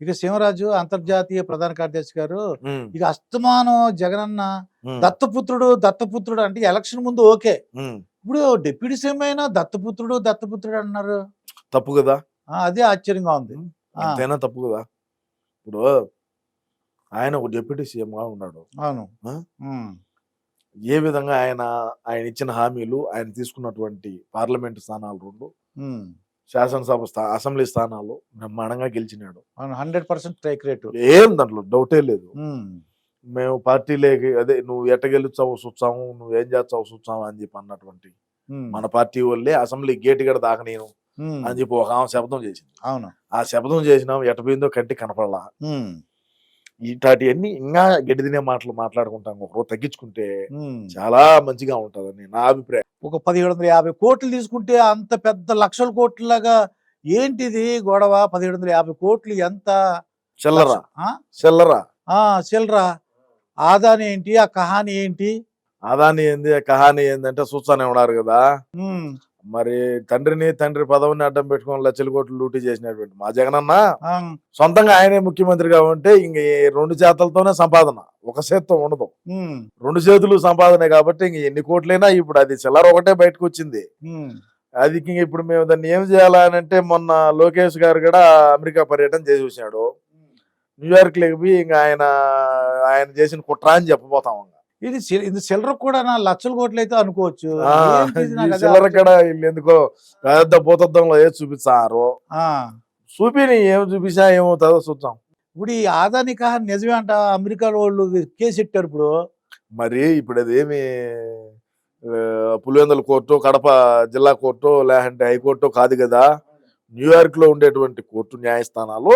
ఇక సింహరాజు అంతర్జాతీయ ప్రధాన కార్యదర్శి గారు ఇక అస్తమానం జగనన్న దత్తపుత్రుడు దత్తపుత్రుడు అంటే ఎలక్షన్ ముందు ఓకే. ఇప్పుడు డిప్యూటీ సీఎం అయినా దత్తపుత్రుడు దత్తపుత్రుడు అంటున్నారు తప్పు కదా? అదే ఆశ్చర్యంగా ఉంది. అంతైనా తప్పు కదా? ఇప్పుడు ఆయన ఒక డిప్యూటీ సీఎం గా ఉన్నాడు. అవును. ఏ విధంగా ఆయన ఆయన ఇచ్చిన హామీలు ఆయన తీసుకున్నటువంటి పార్లమెంట్ స్థానాలు రెండు. శాసనసభ స్థా అసెంబ్లీ స్థానాలు బ్రహ్మాండంగా గెలిచినాడు. Hundred percent strike rate. ఏం దాంట్లో డౌటే లేదు. మేము పార్టీలేకి అదే నువ్వు ఎట్ట గెలుచావు చూచాము నువ్వు ఏం చేస్తావు చూచాము అని చెప్పి అన్నటువంటి మన పార్టీ వాళ్ళే అసెంబ్లీ గేట్ గడ దాకా నేను అని చెప్పి ఒక ఆమె శబ్దం చేసింది. అవును. ఆ శబ్దం చేసినాం ఎట పోయిందో కంటి కనపడలా. ఇట్లాంటివన్నీ ఇంకా గడ్డి తినే మాటలు మాట్లాడుకుంటాం. ఒకరోజు తగ్గించుకుంటే. చాలా మంచిగా ఉంటదని నా అభిప్రాయం. ఒక పదిహేడు వందల యాభై కోట్లు తీసుకుంటే అంత పెద్ద లక్షల కోట్లలాగా ఏంటిది గొడవ? పదిహేడు వందల యాభై కోట్లు ఎంత? చెల్లరా. ఆ? చెల్లరా. ఆ, చిల్లరా. ఆదాని ఏంటి? ఆ కహాని ఏంటి? అదాని ఏంది? కహాని ఏందంటే చూస్తానే ఉన్నారు కదా. మరి తండ్రిని తండ్రి పదవిని అడ్డం పెట్టుకొని లక్షల కోట్లు లూటీ చేసినటువంటి మా జగనన్న సొంతంగా ఆయనే ముఖ్యమంత్రిగా ఉంటే ఇంక రెండు చేతులతోనే సంపాదన. ఒక చేత్తో ఉండదు. రెండు చేతులు సంపాదనే కాబట్టి ఇంక ఎన్ని కోట్లైనా ఇప్పుడు అది చిల్లర ఒకటే బయటకు వచ్చింది అది ఇంక ఇప్పుడు మేము దాన్ని ఏం చేయాలని అంటే మొన్న లోకేష్ గారు కూడా అమెరికా పర్యటన చేసి వచ్చినాడు న్యూయార్క్ లేకి పోయి ఇంకా ఆయన ఆయన చేసిన కుట్ర అని చెప్పబోతాం. ఇది ఇది చిల్లర కూడా నా లక్షల కోట్లు అయితే అనుకోవచ్చు. చిల్లర ఆలోచన. కూడా ఎందుకో పెద్ద భూతద్దంలో ఏది చూపిస్తారు. చూపిని ఏం చూపించా ఏమవుతుందో చూద్దాం. ఇప్పుడు ఈ ఆదాని కహాని నిజమే అంట అమెరికా వాళ్ళు కేసు పెట్టారు ఇప్పుడు. మరి ఇప్పుడు అదేమి పులివెందుల కోర్టు కడప జిల్లా కోర్టు లేదంటే హైకోర్టు కాదు కదా. న్యూయార్క్లో ఉండేటువంటి కోర్టు న్యాయస్థానాలు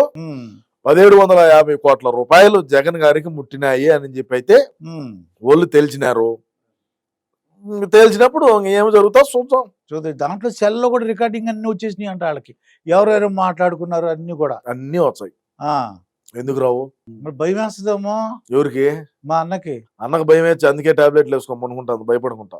పదిహేడు వందల యాభై కోట్ల రూపాయలు జగన్ గారికి ముట్టినాయి అని చెప్పి అయితే. వాళ్ళు తెలిసినప్పుడు ఇంక ఏమి జరుగుతుందో చూద్దాం. చూద్దాం. దాంట్లో సెల్లో కూడా రికార్డింగ్ అన్ని వచ్చేసినాయి అంట వాళ్ళకి. ఎవరెవరు మాట్లాడుకున్నారు అన్ని కూడా. అన్నీ వచ్చాయి. ఆ. ఎందుకు రావు? మరి భయం వేస్తుందేమో? ఎవరికి? మా అన్నకి. అన్నకు భయం వేసి అందుకే టాబ్లెట్లు వేసుకోమనుకుంటాను భయపడుకుంటా.